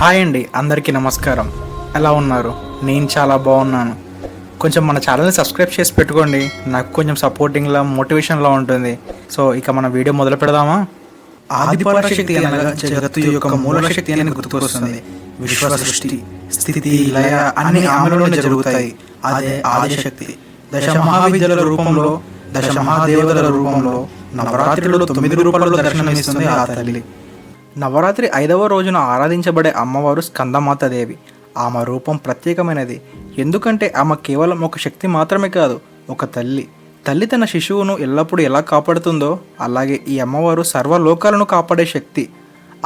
Hi అండి అందరికీ నమస్కారం. ఎలా ఉన్నారు? నేను చాలా బాగున్నాను. కొంచెం మన ఛానల్ని సబ్స్క్రైబ్ చేసి పెట్టుకోండి. నాకు కొంచెం సపోర్టింగ్లా మోటివేషన్లా ఉంటుంది. సో ఇక మన వీడియో మొదలు పెడదామా? ఆదిపరాశక్తి అనగా జగత్తు యొక్క మూలశక్తి అని గుర్తుకొస్తుంది. విశ్వ సృష్టి స్థితి లయ అన్ని ఆమెలోనే జరుగుతాయి. అదే ఆదిశక్తి. దశ మహావిద్యల రూపంలో దశ మహాదేవతల రూపంలో నవరాత్రిలో తొమ్మిది రూపాయలలో దర్శనమిస్తుంది ఆ తల్లి. నవరాత్రి ఐదవ రోజున ఆరాధించబడే అమ్మవారు స్కందమాతదేవి. ఆమె రూపం ప్రత్యేకమైనది. ఎందుకంటే ఆమె కేవలం ఒక శక్తి మాత్రమే కాదు ఒక తల్లి. తల్లి తన శిశువును ఎల్లప్పుడూ ఎలా కాపాడుతుందో అలాగే ఈ అమ్మవారు సర్వలోకాలను కాపాడే శక్తి.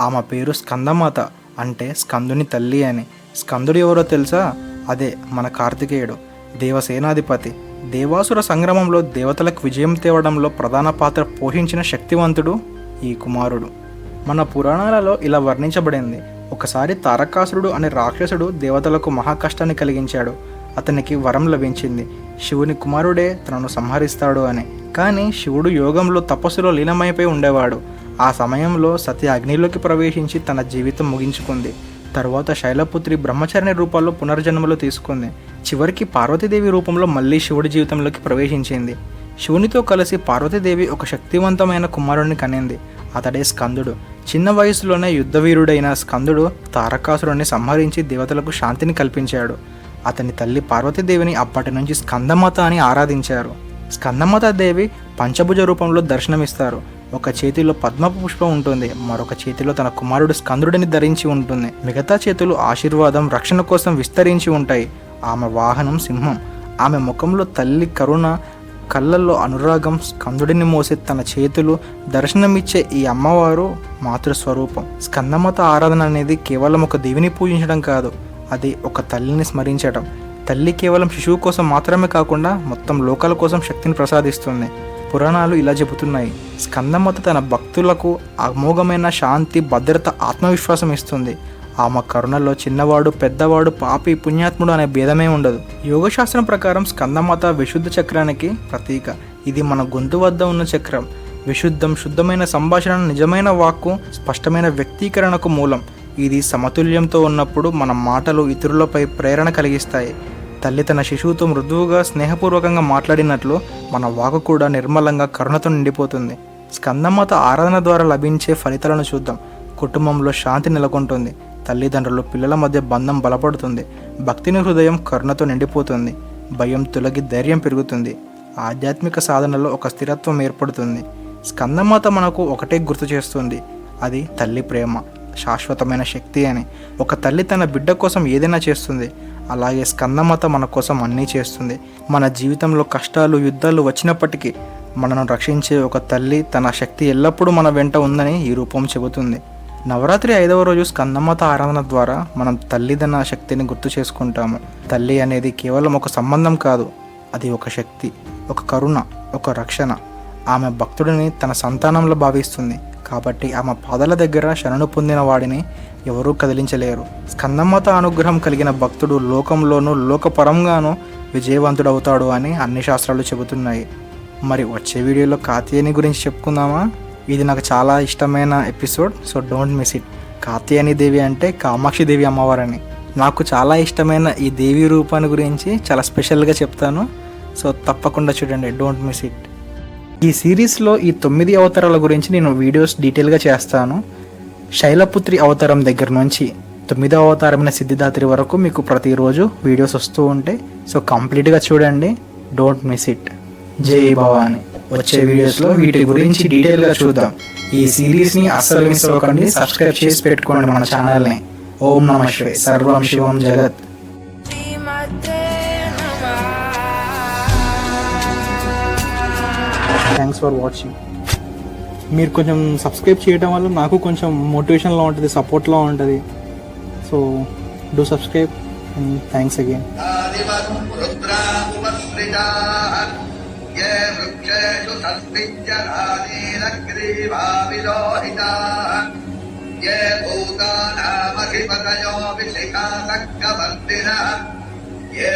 ఆమె పేరు స్కందమాత అంటే స్కందుని తల్లి అని. స్కందుడు ఎవరో తెలుసా? అదే మన కార్తికేయుడు దేవసేనాధిపతి. దేవాసుర సంగ్రామంలో దేవతలకు విజయం తేవడంలో ప్రధాన పాత్ర పోషించిన శక్తివంతుడు ఈ కుమారుడు. మన పురాణాలలో ఇలా వర్ణించబడింది. ఒకసారి తారకాసురుడు అనే రాక్షసుడు దేవతలకు మహాకష్టాన్ని కలిగించాడు. అతనికి వరం లభించింది. శివుని కుమారుడే తనను సంహరిస్తాడు అని. కానీ శివుడు యోగంలో తపస్సులో లీనమైపోయి ఉండేవాడు. ఆ సమయంలో సతి అగ్నిలోకి ప్రవేశించి తన జీవితం ముగించుకుంది. తరువాత శైలపుత్రి బ్రహ్మచారిణి రూపాల్లో పునర్జన్మలు తీసుకుంది. చివరికి పార్వతీదేవి రూపంలో మళ్ళీ శివుడి జీవితంలోకి ప్రవేశించింది. శివునితో కలిసి పార్వతీదేవి ఒక శక్తివంతమైన కుమారుడిని కనింది. అతడే స్కందుడు. చిన్న వయసులోనే యుద్ధవీరుడైన స్కందుడు తారకాసురుడిని సంహరించి దేవతలకు శాంతిని కల్పించాడు. అతని తల్లి పార్వతీదేవిని అప్పటి నుంచి స్కందమాత అని ఆరాధించారు. స్కందమాత దేవి పంచభుజ రూపంలో దర్శనమిస్తారు. ఒక చేతిలో పద్మ పుష్పం ఉంటుంది. మరొక చేతిలో తన కుమారుడు స్కందుడిని ధరించి ఉంటుంది. మిగతా చేతులు ఆశీర్వాదం రక్షణ కోసం విస్తరించి ఉంటాయి. ఆమె వాహనం సింహం. ఆమె ముఖంలో తల్లి కరుణ కళ్ళల్లో అనురాగం స్కందుడిని మోసే తన చేతులు దర్శనమిచ్చే ఈ అమ్మవారు మాతృస్వరూపం. స్కందమత ఆరాధన అనేది కేవలం ఒక దేవిని పూజించడం కాదు అది ఒక తల్లిని స్మరించడం. తల్లి కేవలం శిశువు కోసం మాత్రమే కాకుండా మొత్తం లోకాల కోసం శక్తిని ప్రసాదిస్తుంది. పురాణాలు ఇలా చెబుతున్నాయి. స్కందమత తన భక్తులకు అమోఘమైన శాంతి భద్రత ఆత్మవిశ్వాసం ఇస్తుంది. ఆమె కరుణలో చిన్నవాడు పెద్దవాడు పాపి పుణ్యాత్ముడు అనే భేదమే ఉండదు. యోగశాస్త్రం ప్రకారం స్కందమాత విశుద్ధ చక్రానికి ప్రతీక. ఇది మన గొంతు వద్ద ఉన్న చక్రం. విశుద్ధం శుద్ధమైన సంభాషణ నిజమైన వాక్కు స్పష్టమైన వ్యక్తీకరణకు మూలం. ఇది సమతుల్యంతో ఉన్నప్పుడు మన మాటలు ఇతరులపై ప్రేరణ కలిగిస్తాయి. తల్లి తన శిశువుతో మృదువుగా స్నేహపూర్వకంగా మాట్లాడినట్లు మన వాకు కూడా నిర్మలంగా కరుణతో నిండిపోతుంది. స్కందమాత ఆరాధన ద్వారా లభించే ఫలితాలను చూద్దాం. కుటుంబంలో శాంతి నెలకొంటుంది. తల్లిదండ్రులు పిల్లల మధ్య బంధం బలపడుతుంది. భక్తిని హృదయం కరుణతో నిండిపోతుంది. భయం తొలగి ధైర్యం పెరుగుతుంది. ఆధ్యాత్మిక సాధనలో ఒక స్థిరత్వం ఏర్పడుతుంది. స్కందమాత మనకు ఒకటే గుర్తు చేస్తుంది. అది తల్లి ప్రేమ శాశ్వతమైన శక్తి అని. ఒక తల్లి తన బిడ్డ కోసం ఏదైనా చేస్తుంది. అలాగే స్కందమాత మన కోసం అన్నీ చేస్తుంది. మన జీవితంలో కష్టాలు యుద్ధాలు వచ్చినప్పటికీ మనను రక్షించే ఒక తల్లి తన శక్తి ఎల్లప్పుడూ మన వెంట ఉందని ఈ రూపం చెబుతుంది. నవరాత్రి ఐదవ రోజు స్కందమాత ఆరాధన ద్వారా మనం తల్లిదన్న శక్తిని గుర్తు చేసుకుంటాము. తల్లి అనేది కేవలం ఒక సంబంధం కాదు అది ఒక శక్తి ఒక కరుణ ఒక రక్షణ. ఆమె భక్తుడిని తన సంతానంలో భావిస్తుంది. కాబట్టి ఆమె పాదాల దగ్గర శరణు పొందిన వాడిని ఎవరూ కదిలించలేరు. స్కందమాత అనుగ్రహం కలిగిన భక్తుడు లోకంలోనూ లోకపరంగానూ విజయవంతుడవుతాడు అని అన్ని శాస్త్రాలు చెబుతున్నాయి. మరి వచ్చే వీడియోలో కాతీయని గురించి చెప్పుకుందామా? ఇది నాకు చాలా ఇష్టమైన episode so don't miss it. Katyayani Devi అంటే కామాక్షి దేవి అమ్మవారని. నాకు చాలా ఇష్టమైన ఈ దేవి రూపాన్ని గురించి చాలా స్పెషల్గా చెప్తాను. సో తప్పకుండా చూడండి డోంట్ మిస్ ఇట్. ఈ సిరీస్లో ఈ తొమ్మిది అవతారాల గురించి నేను వీడియోస్ డీటెయిల్గా చేస్తాను. శైలపుత్రి అవతారం దగ్గర నుంచి తొమ్మిదో అవతారమైన సిద్ధిదాత్రి వరకు మీకు ప్రతిరోజు వీడియోస్ వస్తూ ఉంటాయి. సో కంప్లీట్గా చూడండి డోంట్ మిస్ ఇట్. జై భవాని. వచ్చే వీడియోస్లో వీటి గురించి డీటెయిల్గా చూద్దాం. ఈ సిరీస్ని అస్సలు మిస్ అవ్వకండి. సబ్స్క్రైబ్ చేసి పెట్టుకోండి మన ఛానల్ని. ఓం నమ శివే. సర్వం శివం జగత్. థ్యాంక్స్ ఫర్ వాచింగ్ మీరు కొంచెం సబ్స్క్రైబ్ చేయడం వల్ల నాకు కొంచెం మోటివేషన్లో ఉంటుంది సపోర్ట్లో ఉంటుంది. So do subscribe and thanks again ये वृक्षेषु सस्मिञ्जरानीरग्रीवाविलोहिताः ये भूतानामधिपतयो विशिखासक्कवर्तिनः ये